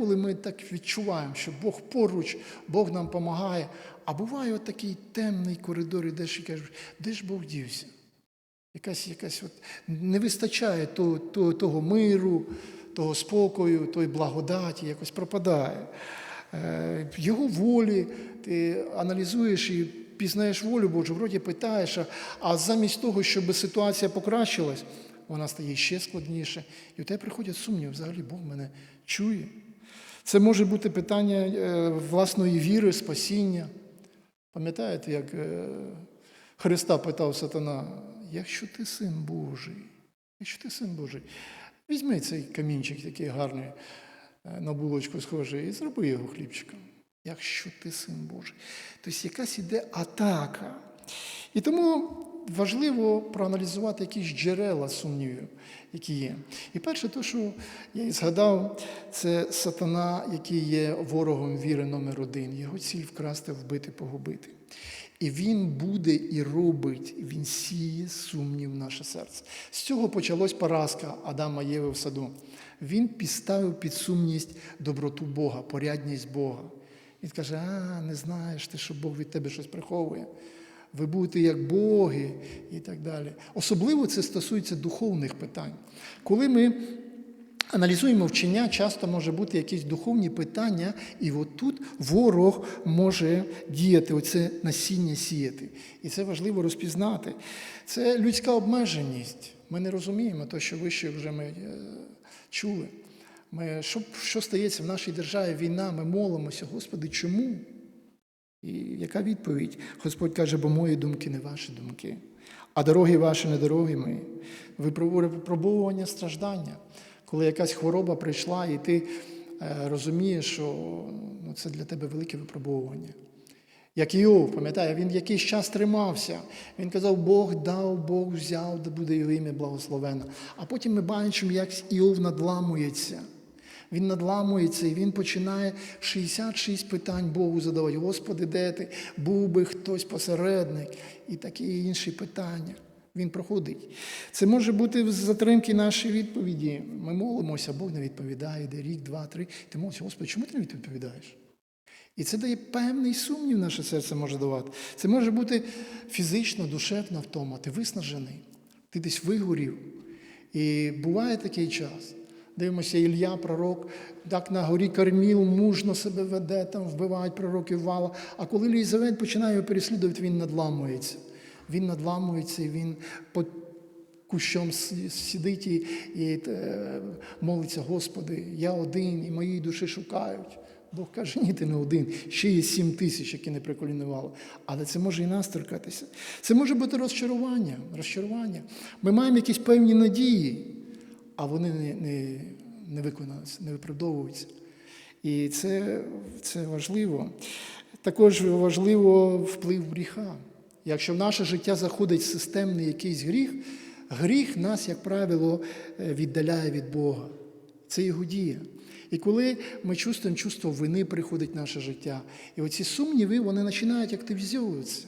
деколи ми так відчуваємо, що Бог поруч, Бог нам допомагає. А буває от такий темний коридор, ідеш і кажеш, де ж Бог дівся? Якась, якась от не вистачає того, того, того миру, того спокою, тої благодаті, якось пропадає. Е, Його волі, ти аналізуєш і пізнаєш волю Божу, вроді питаєш, а- а замість того, щоб ситуація покращилась, вона стає ще складніше. І у тебе приходять сумніви, взагалі Бог мене чує. Це може бути питання е, власної віри, спасіння. Пам'ятаєте, як е, Христа питав сатана, якщо ти син Божий, якщо ти син Божий, візьми цей камінчик такий гарний е, на булочку схожий і зроби його хлібчиком. Якщо ти син Божий. Тобто якась іде атака. І тому важливо проаналізувати якісь джерела сумнівів, які є. І перше, те, що я і згадав, це сатана, який є ворогом віри номер один. Його ціль вкрасти, вбити, погубити. І він буде і робить, він сіє сумнів в наше серце. З цього почалась поразка Адама Єви в саду. Він підставив під сумність доброту Бога, порядність Бога. Він каже: а, не знаєш ти, що Бог від тебе щось приховує. Ви будете як боги і так далі. Особливо це стосується духовних питань. Коли ми аналізуємо вчення, часто може бути якісь духовні питання, і от тут ворог може діяти, оце насіння сіяти. І це важливо розпізнати. Це людська обмеженість. Ми не розуміємо те, що вище вже ми е, чули. Ми, що, що стається в нашій державі, війна, ми молимося, Господи, чому? І яка відповідь? Господь каже, бо мої думки не ваші думки, а дороги ваші не дороги мої. Випробовування страждання. Коли якась хвороба прийшла, і ти е, розумієш, що ну, це для тебе велике випробовування. Як Іов, пам'ятає, він якийсь час тримався. Він казав, Бог дав, Бог взяв, да буде його ім'я благословено. А потім ми бачимо, як Іов надламується. Він надламується і він починає 66 питань Богу задавати. Господи, де ти? Був би хтось посередник і такі інші питання. Він проходить. Це може бути з затримки нашої відповіді. Ми молимося, Бог не відповідає, де рік, два, три. Ти молишся, Господи, чому ти не відповідаєш? І це дає певний сумнів, наше серце може давати. Це може бути фізично, душевна втома. Ти виснажений, ти десь вигорів. І буває такий час. Дивимося, Ілля, пророк, так на горі Карміл мужно себе веде, там вбивають пророків вала. А коли Лізавет починає переслідувати, він надламується. Він надламується, і він по кущом сидить і, і е, молиться, Господи, я один, і моїй душі шукають. Бог каже, ні, ти не один. Ще є сім тисяч, які не приколінували. Але це може і нас торкатися. Це може бути розчарування. розчарування. Ми маємо якісь певні надії, а вони не, не, не виконуються, не виправдовуються. І це, це важливо. Також важливо вплив гріха. Якщо в наше життя заходить системний якийсь гріх, гріх нас, як правило, е, віддаляє від Бога. Це його дія. І коли ми чувствуємо чувство вини, приходить в наше життя, і оці сумніви вони починають активізовуватися.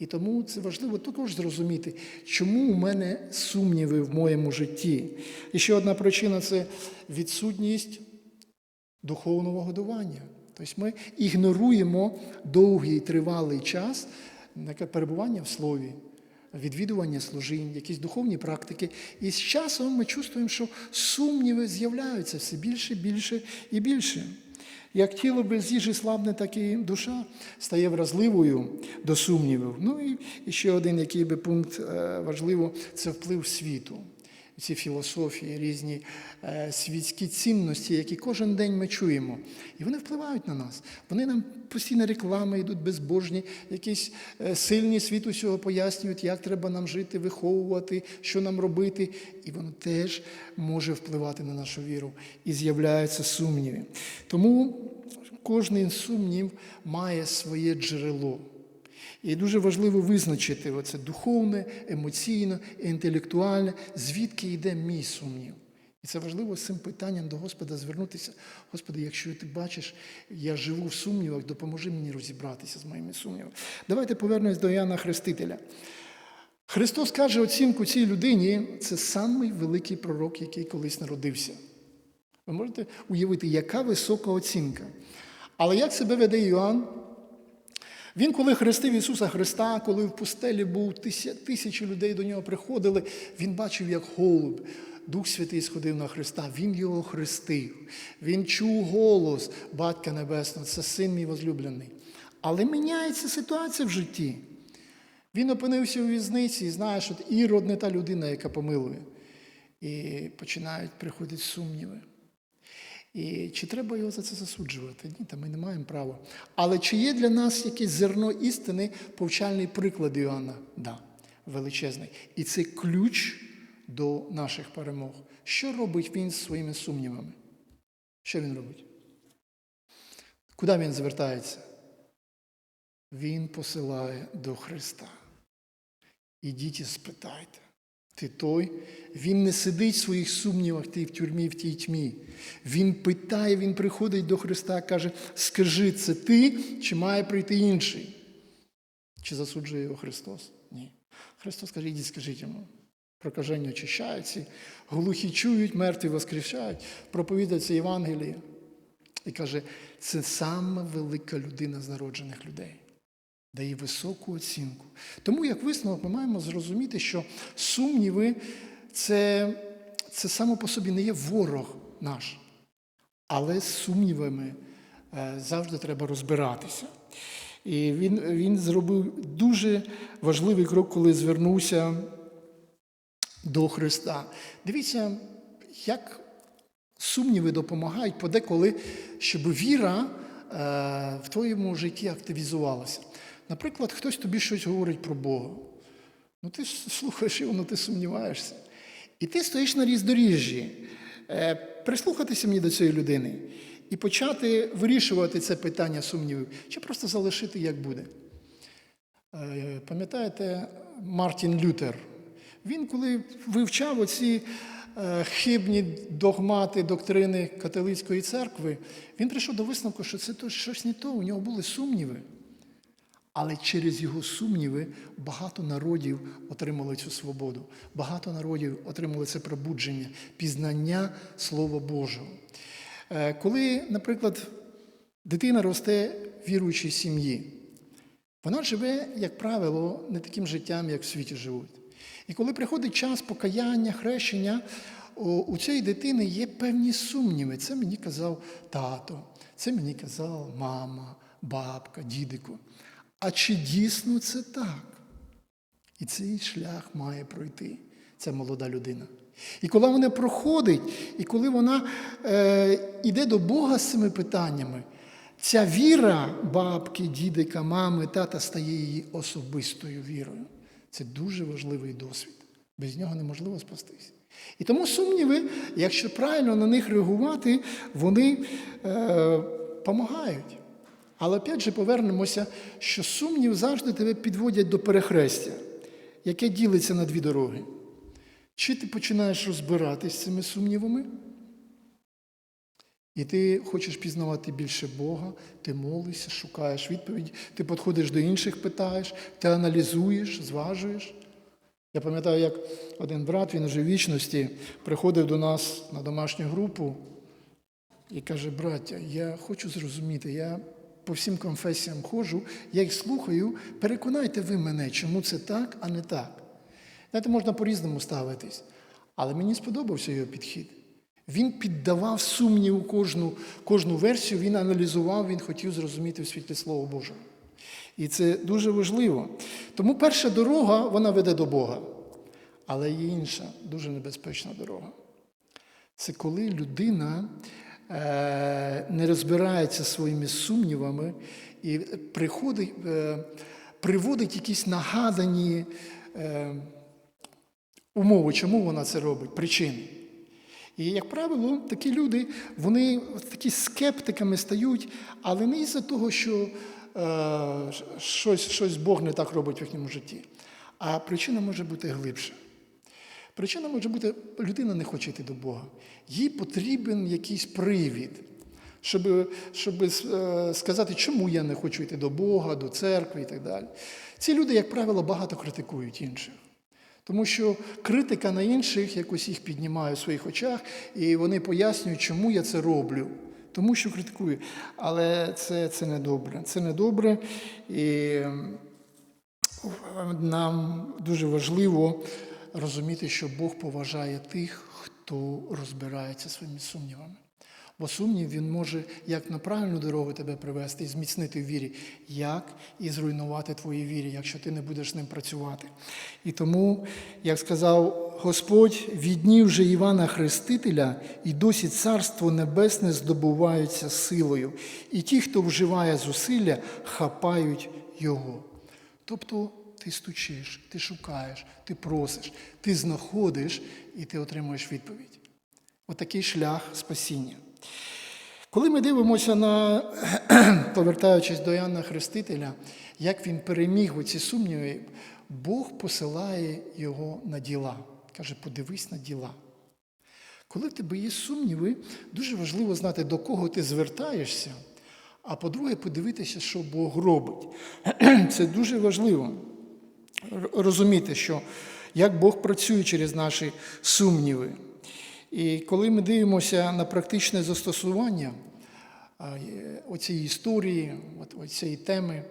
І тому це важливо також зрозуміти, чому у мене сумніви в моєму житті. І ще одна причина це відсутність духовного годування. Тобто ми ігноруємо довгий тривалий час перебування в слові, відвідування служінь, якісь духовні практики. І з часом ми чувствуємо, що сумніви з'являються все більше, більше і більше. Як тіло без їжі слабне, так і душа стає вразливою до сумнівів. Ну і ще один який би пункт е, важливо це вплив світу. Ці філософії, різні е, світські цінності, які кожен день ми чуємо. І вони впливають на нас. Вони нам постійно реклами йдуть безбожні, якісь е, сильні світ усього пояснюють, як треба нам жити, виховувати, що нам робити. І воно теж може впливати на нашу віру. І з'являються сумніви. Тому кожен сумнів має своє джерело. І дуже важливо визначити оце духовне, емоційне, інтелектуальне, звідки йде мій сумнів. І це важливо з цим питанням до Господа звернутися. Господи, якщо ти бачиш, я живу в сумнівах, допоможи мені розібратися з моїми сумнівами. Давайте повернемось до Яна Хрестителя. Христос каже оцінку цій людині, це самий великий пророк, який колись народився. Ви можете уявити, яка висока оцінка. Але як себе веде Іоанн? Він, коли хрестив Ісуса Христа, коли в пустелі був тисячі людей до нього приходили, він бачив, як голуб. Дух Святий сходив на Христа, Він його хрестив. Він чув голос Батька Небесного, це син мій возлюблений. Але міняється ситуація в житті. Він опинився у в'язниці і знає, що Ірод не та людина, яка помилує. І починають приходити сумніви. І чи треба його за це засуджувати? Ні, та ми не маємо права. Але чи є для нас якесь зерно істини, повчальний приклад Іоанна? Да, величезний. І це ключ до наших перемог. Що робить він з своїми сумнівами? Що він робить? Куди він звертається? Він посилає до Христа. Ідіть і спитайте. Ти той, він не сидить в своїх сумнівах, ти в тюрмі, в тій тьмі. Він питає, він приходить до Христа, каже: Скажи, це ти, чи має прийти інший? Чи засуджує його Христос? Ні. Христос каже, ідіть, скажіть йому. Прокажені очищаються, глухі чують, мертві воскрешають, проповідається Євангеліє. І каже, це сама велика людина з народжених людей. Дає високу оцінку. Тому, як висновок, ми маємо зрозуміти, що сумніви це, це само по собі не є ворог наш. Але з сумнівами е, завжди треба розбиратися. І він, він зробив дуже важливий крок, коли звернувся до Христа. Дивіться, як сумніви допомагають подеколи, щоб віра е, в твоєму житті активізувалася. Наприклад, хтось тобі щось говорить про Бога. Ну ти слухаєш його, ну ти сумніваєшся. І ти стоїш на різдоріжжі, е, прислухатися мені до цієї людини і почати вирішувати це питання сумнівів, чи просто залишити, як буде. Е, Пам'ятаєте, Мартін Лютер? Він, коли вивчав оці е, хибні догмати доктрини католицької церкви, він прийшов до висновку, що це щось не то, у нього були сумніви. Але через його сумніви багато народів отримали цю свободу, багато народів отримали це пробудження, пізнання Слова Божого. Е, Коли, наприклад, дитина росте в віруючій сім'ї, вона живе, як правило, не таким життям, як в світі живуть. І коли приходить час покаяння, хрещення, у цієї дитини є певні сумніви. Це мені казав тато, це мені казала мама, бабка, дідико. А чи дійсно це так? І цей шлях має пройти ця молода людина. І коли вона проходить, і коли вона е, йде до Бога з цими питаннями, ця віра бабки, дідика, мами, тата стає її особистою вірою. Це дуже важливий досвід. Без нього неможливо спастись. І тому сумніви, якщо правильно на них реагувати, вони е, допомагають. Але опять же повернемося, що сумнів завжди тебе підводять до перехрестя, яке ділиться на дві дороги. Чи ти починаєш розбиратись з цими сумнівами? І ти хочеш пізнавати більше Бога, ти молишся, шукаєш відповідь, ти підходиш до інших, питаєш, ти аналізуєш, зважуєш. Я пам'ятаю, як один брат, він вже в вічності, приходив до нас на домашню групу і каже: браття, я хочу зрозуміти, я по всім конфесіям ходжу, я їх слухаю, переконайте ви мене, чому це так, а не так. Знаєте, можна по-різному ставитись, але мені сподобався його підхід. Він піддавав сумніву кожну, кожну версію, він аналізував, він хотів зрозуміти в світлі Слова Божого. І це дуже важливо. Тому перша дорога, вона веде до Бога. Але є інша, дуже небезпечна дорога. Це коли людина не розбирається своїми сумнівами і приходить, е, приводить якісь нагадані е, умови, чому вона це робить, причини. І, як правило, такі люди, вони такі скептиками стають, але не із-за того, що е, щось, щось Бог не так робить в їхньому житті. А причина може бути глибша. Причина може бути, людина не хоче йти до Бога. Їй потрібен якийсь привід, щоб, щоб е, сказати, чому я не хочу йти до Бога, до церкви і так далі. Ці люди, як правило, багато критикують інших. Тому що критика на інших якось їх піднімає в своїх очах, і вони пояснюють, чому я це роблю. Тому що критикую. Але це, це добре. Це не добре. І нам дуже важливо розуміти, що Бог поважає тих, хто розбирається своїми сумнівами. Бо сумнів він може як на правильну дорогу тебе привести і зміцнити в вірі, як і зруйнувати твої вірі, якщо ти не будеш з ним працювати. І тому, як сказав Господь, від днів вже Івана Хрестителя і досі Царство Небесне здобуваються силою, і ті, хто вживає зусилля, хапають його. Тобто ти стучиш, ти шукаєш, ти просиш, ти знаходиш і ти отримуєш відповідь. Отакий шлях спасіння. Коли ми дивимося на, повертаючись до Іоанна Хрестителя, як він переміг оці сумніви, Бог посилає його на діла. Каже, подивись на діла. Коли в тебе є сумніви, дуже важливо знати, до кого ти звертаєшся, а по-друге, подивитися, що Бог робить. Це дуже важливо розуміти, що як Бог працює через наші сумніви. І коли ми дивимося на практичне застосування оцієї історії, цієї теми,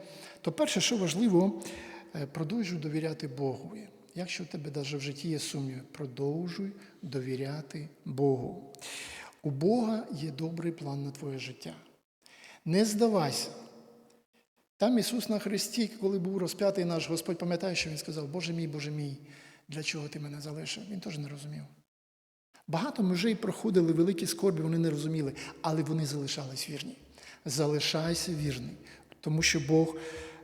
то перше, що важливо, е, продовжуй довіряти Богові. Якщо в тебе навіть в житті є сумніви, продовжуй довіряти Богу. У Бога є добрий план на твоє життя. Не здавайся. Там Ісус на Христі, коли був розп'ятий наш Господь, пам'ятає, що Він сказав, Боже мій, Боже мій, для чого ти мене залишив? Він теж не розумів. Багато мужей проходили великі скорбі, вони не розуміли, але вони залишались вірні. Залишайся вірний, тому що Бог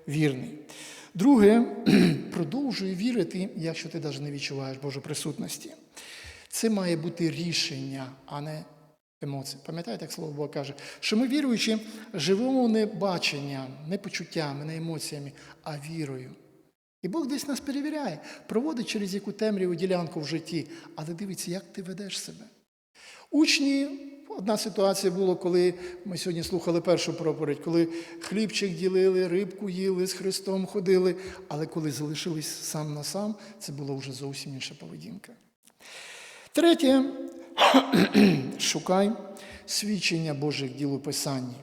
вірний. Друге, продовжуй вірити, якщо ти навіть не відчуваєш Божої присутності. Це має бути рішення, а не емоції. Пам'ятаєте, як слово Бога каже, що ми віруючи, живемо не баченням, не почуттями, не емоціями, а вірою. І Бог десь нас перевіряє, проводить через яку темряву ділянку в житті, але дивиться, як ти ведеш себе. Учні, одна ситуація була, коли ми сьогодні слухали першу проповідь, коли хлібчик ділили, рибку їли, з Христом ходили, але коли залишились сам на сам, це була вже зовсім інша поведінка. Третє, шукай свідчення Божих діл у Писанні.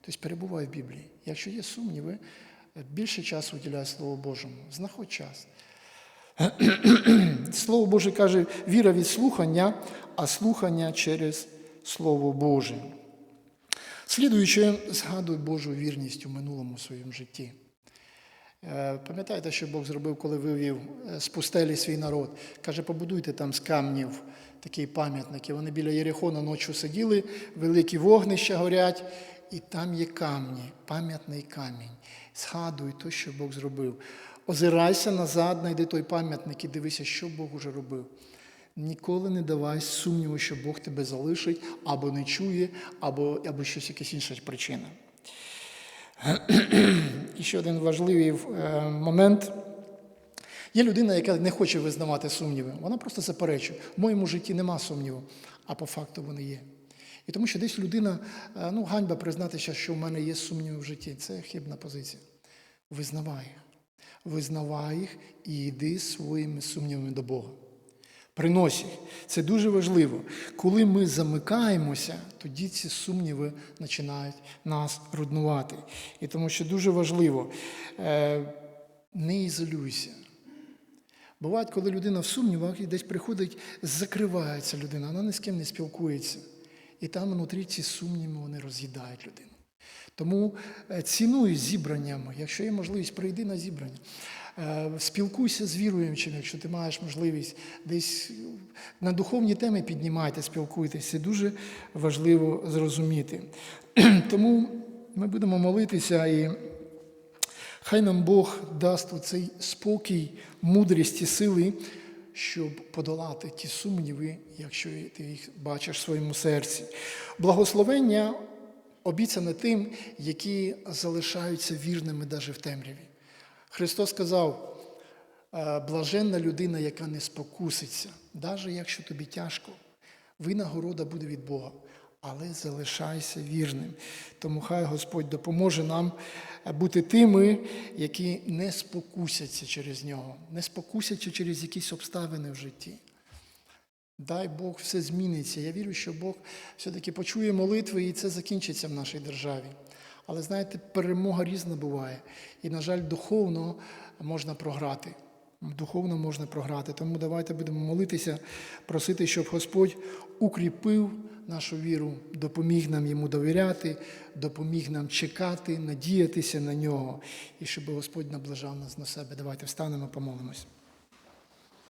Тобто перебувай в Біблії. Якщо є сумніви, більше часу уділяй Слову Божому. Знаходь час. Слово Боже каже, віра від слухання, а слухання через Слово Боже. Слідуючи, згадуй Божу вірність у минулому своєму житті. Е, пам'ятаєте, що Бог зробив, коли вивів з пустелі свій народ? Каже, побудуйте там з камнів такі пам'ятники. Вони біля Єрихона ночі сиділи, великі вогнища горять, і там є камні, пам'ятний камінь. Згадуй те, що Бог зробив. Озирайся назад, знайди той пам'ятник і дивися, що Бог уже робив. Ніколи не давай сумніву, що Бог тебе залишить, або не чує, або або щось якась інша причина. І ще один важливий е, момент. Є людина, яка не хоче визнавати сумніви. Вона просто заперечує. В моєму житті нема сумніву, а по факту вони є. І тому що десь людина, е, ну, ганьба признатися, що в мене є сумніви в житті. Це хибна позиція. Визнавай їх. Визнавай їх і йди своїми сумнівами до Бога. Принось їх. Це дуже важливо. Коли ми замикаємося, тоді ці сумніви починають нас руднувати. І тому що дуже важливо, е, не ізолюйся. Буває, коли людина в сумнівах і десь приходить, закривається людина, вона ні з ким не спілкується. І там внутрі ці сумніви вони роз'їдають людину. Тому е, цінуй зібраннями, якщо є можливість, прийди на зібрання. Е, спілкуйся з віруючими, якщо ти маєш можливість десь на духовні теми піднімайте, спілкуйтесь. Це дуже важливо зрозуміти. Тому ми будемо молитися і хай нам Бог дасть цей спокій, мудрість і сили щоб подолати ті сумніви, якщо ти їх бачиш в своєму серці. Благословення обіцяне тим, які залишаються вірними навіть в темряві. Христос сказав, блаженна людина, яка не спокуситься, навіть якщо тобі тяжко, винагорода буде від Бога. Але залишайся вірним. Тому хай Господь допоможе нам бути тими, які не спокусяться через нього, не спокусяться через якісь обставини в житті. Дай Бог все зміниться. Я вірю, що Бог все-таки почує молитви і це закінчиться в нашій державі. Але знаєте, перемога різна буває. І, на жаль, духовно можна програти. Духовно можна програти. Тому давайте будемо молитися, просити, щоб Господь укріпив нашу віру, допоміг нам йому довіряти, допоміг нам чекати, надіятися на нього, і щоб Господь наближав нас на себе. Давайте встанемо, помолимось.